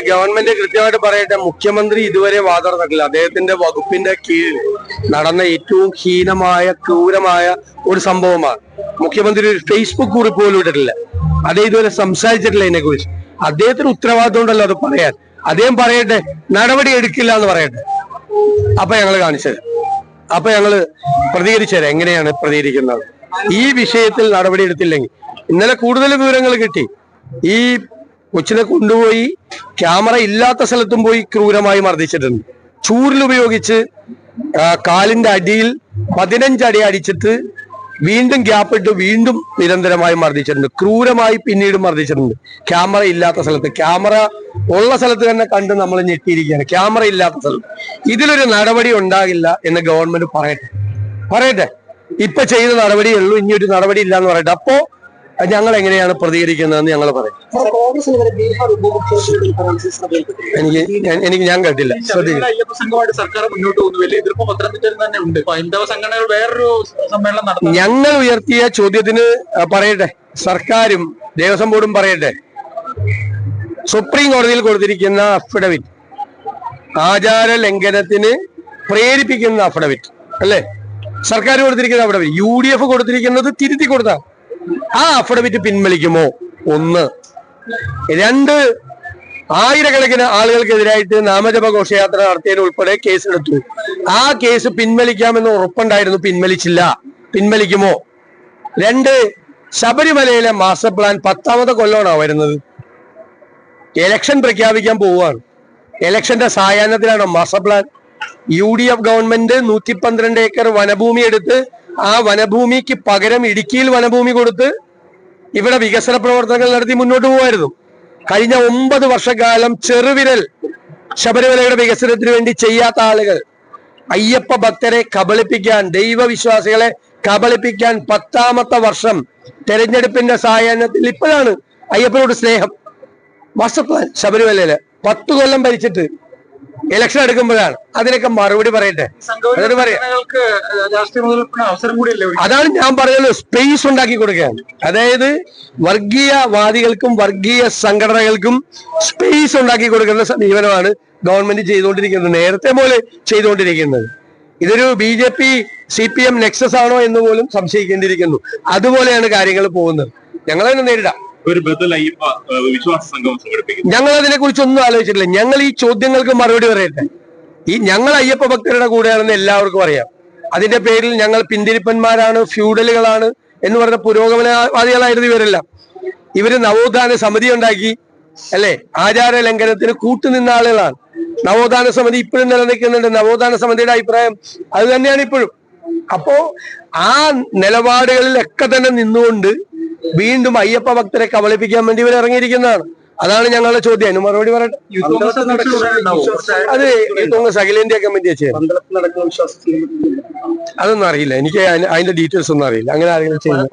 Government കൃത്യമായിട്ട് പറയട്ടെ മുഖ്യമന്ത്രി ഇതുവരെ വാതർന്നിട്ടില്ല അദ്ദേഹത്തിന്റെ വകുപ്പിന്റെ കീഴിൽ നടന്ന ഏറ്റവും ഹീനമായ ക്രൂരമായ ഒരു സംഭവമാണ്. മുഖ്യമന്ത്രി ഒരു ഫേസ്ബുക്ക് കുറിപ്പ് പോലും ഇട്ടിട്ടില്ല. അദ്ദേഹം ഇതുവരെ സംസാരിച്ചിട്ടില്ല ഇതിനെ കുറിച്ച് അദ്ദേഹത്തിന് ഉത്തരവാദിത്വം ഉണ്ടല്ലോ അത് പറയാൻ. അദ്ദേഹം പറയട്ടെ നടപടി എടുക്കില്ല എന്ന് പറയട്ടെ. അപ്പൊ ഞങ്ങൾ കാണിച്ചത് അപ്പൊ ഞങ്ങൾ പ്രതികരിച്ചത് എങ്ങനെയാണ് പ്രതികരിക്കുന്നത്. ഈ വിഷയത്തിൽ നടപടി എടുത്തില്ലെങ്കിൽ. ഇന്നലെ കൂടുതൽ വിവരങ്ങൾ കിട്ടി. ഈ കൊച്ചിനെ കൊണ്ടുപോയി ക്യാമറ ഇല്ലാത്ത സ്ഥലത്തും പോയി ക്രൂരമായി മർദ്ദിച്ചിട്ടുണ്ട്. ചൂരിൽ ഉപയോഗിച്ച് കാലിന്റെ അടിയിൽ പതിനഞ്ചടി അടിച്ചിട്ട് വീണ്ടും ഗ്യാപ്പ് ഇട്ട് വീണ്ടും നിരന്തരമായി മർദ്ദിച്ചിട്ടുണ്ട്. ക്രൂരമായി പിന്നീട് മർദ്ദിച്ചിട്ടുണ്ട്. ക്യാമറ ഇല്ലാത്ത സ്ഥലത്ത്. ക്യാമറ ഉള്ള സ്ഥലത്ത് തന്നെ കണ്ട് നമ്മൾ ഞെട്ടിയിരിക്കുകയാണ്. ക്യാമറ ഇല്ലാത്ത സ്ഥലത്ത്. ഇതിലൊരു നടപടി ഉണ്ടാകില്ല എന്ന് ഗവൺമെന്റ് പറയട്ടെ. പറയട്ടെ. ഇപ്പൊ ചെയ്ത നടപടിയുള്ളൂ ഇനി ഒരു നടപടി ഇല്ല എന്ന് പറയട്ടെ. അപ്പോ ഞങ്ങൾ എങ്ങനെയാണ് പ്രതികരിക്കുന്നതെന്ന് ഞങ്ങൾ പറയും. എനിക്ക് ഞാൻ- എനിക്ക് ഞാൻ കേട്ടില്ല. ഞങ്ങൾ ഉയർത്തിയ ചോദ്യത്തിന് പറയട്ടെ. സർക്കാരും ദേവസ്വം ബോർഡും പറയട്ടെ. സുപ്രീം കോടതിയിൽ കൊടുത്തിരിക്കുന്ന അഫിഡവിറ്റ് ആചാര ലംഘനത്തിന് പ്രേരിപ്പിക്കുന്ന അഫിഡവിറ്റ് അല്ലേ? സർക്കാർ കൊടുത്തിരിക്കുന്ന അഫിഡവിറ്റ് യു ഡി എഫ് കൊടുത്തിരിക്കുന്നത് തിരുത്തി കൊടുത്ത. ആ അഫിഡവിറ്റ് പിൻവലിക്കുമോ? ഒന്ന്. രണ്ട് ആയിരക്കണക്കിന് ആളുകൾക്കെതിരായിട്ട് നാമജപ ഘോഷയാത്ര നടത്തിയതിന് ഉൾപ്പെടെ കേസെടുത്തു. ആ കേസ് പിൻവലിക്കാമെന്ന് ഉറപ്പുണ്ടായിരുന്നു പിൻവലിച്ചില്ല. പിൻവലിക്കുമോ? രണ്ട് ശബരിമലയിലെ മാസ്റ്റർ പ്ലാൻ പത്താമത്തെ കൊല്ലമാണോ വരുന്നത്. എലക്ഷൻ പ്രഖ്യാപിക്കാൻ പോവുകയാണ്. എലക്ഷന്റെ സായാഹ്നത്തിലാണോ master plan U D F government നൂറ്റി പന്ത്രണ്ട് ഏക്കർ വനഭൂമി എടുത്ത് ആ വനഭൂമിക്ക് പകരം ഇടുക്കിയിൽ വനഭൂമി കൊടുത്ത് ഇവിടെ വികസന പ്രവർത്തനങ്ങൾ നടത്തി മുന്നോട്ട് പോകുമായിരുന്നു കഴിഞ്ഞ ഒമ്പത് വർഷക്കാലം ചെറുവിരൽ ശബരിമലയുടെ വികസനത്തിന് വേണ്ടി ചെയ്യാത്ത ആളുകൾ. അയ്യപ്പ ഭക്തരെ കബളിപ്പിക്കാൻ ദൈവവിശ്വാസികളെ കബളിപ്പിക്കാൻ പത്താമത്തെ വർഷം തെരഞ്ഞെടുപ്പിന്റെ സായാഹ്നത്തിൽ ഇപ്പോഴാണ് അയ്യപ്പനോട് സ്നേഹം. മാസ്റ്റർ പ്ലാൻ ശബരിമലയിൽ പത്തു കൊല്ലം ഭരിച്ചിട്ട് ഇലക്ഷൻ എടുക്കുമ്പോഴാണ്. അതിനൊക്കെ മറുപടി പറയട്ടെ? പറയാം. അവസരം കൂടിയല്ലേ അതാണ് ഞാൻ പറഞ്ഞത്. സ്പേസ് ഉണ്ടാക്കി കൊടുക്കുകയാണ്. അതായത് വർഗീയവാദികൾക്കും വർഗീയ സംഘടനകൾക്കും സ്പേസ് ഉണ്ടാക്കി കൊടുക്കുന്ന സമീപനമാണ് ഗവൺമെന്റ് ചെയ്തുകൊണ്ടിരിക്കുന്നത്. നേരത്തെ പോലെ ചെയ്തുകൊണ്ടിരിക്കുന്നത്. ഇതൊരു B J P C P M nexus ആണോ എന്ന് പോലും സംശയിക്കേണ്ടിയിരിക്കുന്നു. അതുപോലെയാണ് കാര്യങ്ങൾ പോകുന്നത്. ഞങ്ങളതിനെ നേരിടാം. ഒരു ബദൽ വിശ്വാസ ഞങ്ങൾ അതിനെ കുറിച്ചൊന്നും ആലോചിച്ചിട്ടില്ല. ഞങ്ങൾ ഈ ചോദ്യങ്ങൾക്ക് മറുപടി പറയട്ടെ? ഈ ഞങ്ങൾ അയ്യപ്പ ഭക്തരുടെ കൂടെയാണെന്ന് എല്ലാവർക്കും അറിയാം. അതിന്റെ പേരിൽ ഞങ്ങൾ പിന്തിരിപ്പന്മാരാണ് ഫ്യൂഡലുകളാണ് എന്ന് പറഞ്ഞ പുരോഗമനവാദികളായിരുന്നു ഇവരെല്ലാം. ഇവർ നവോത്ഥാന സമിതി ഉണ്ടാക്കി അല്ലെ? ആചാര ലംഘനത്തിന് കൂട്ടുനിന്ന ആളുകളാണ്. നവോത്ഥാന സമിതി ഇപ്പോഴും നിലനിൽക്കുന്നുണ്ട്. നവോത്ഥാന സമിതിയുടെ അഭിപ്രായം അത് തന്നെയാണ് ഇപ്പോഴും. അപ്പോ ആ നിലപാടുകളിലൊക്കെ തന്നെ നിന്നുകൊണ്ട് വീണ്ടും അയ്യപ്പ ഭക്തരെ കബളിപ്പിക്കാൻ വേണ്ടി ഇവർ ഇറങ്ങിയിരിക്കുന്നതാണ്. അതാണ് ഞങ്ങളുടെ ചോദ്യം. അതിന് മറുപടി പറയട്ടെ? കോൺഗ്രസ്. അത് തോന്നുന്നു അഖിലേന്ത്യാ കമ്മിറ്റി ചെയ്യാം അതൊന്നും അറിയില്ല. എനിക്ക് അതിന്റെ ഡീറ്റെയിൽസ് ഒന്നും അറിയില്ല. അങ്ങനെ ആരെങ്കിലും ചെയ്യുന്നു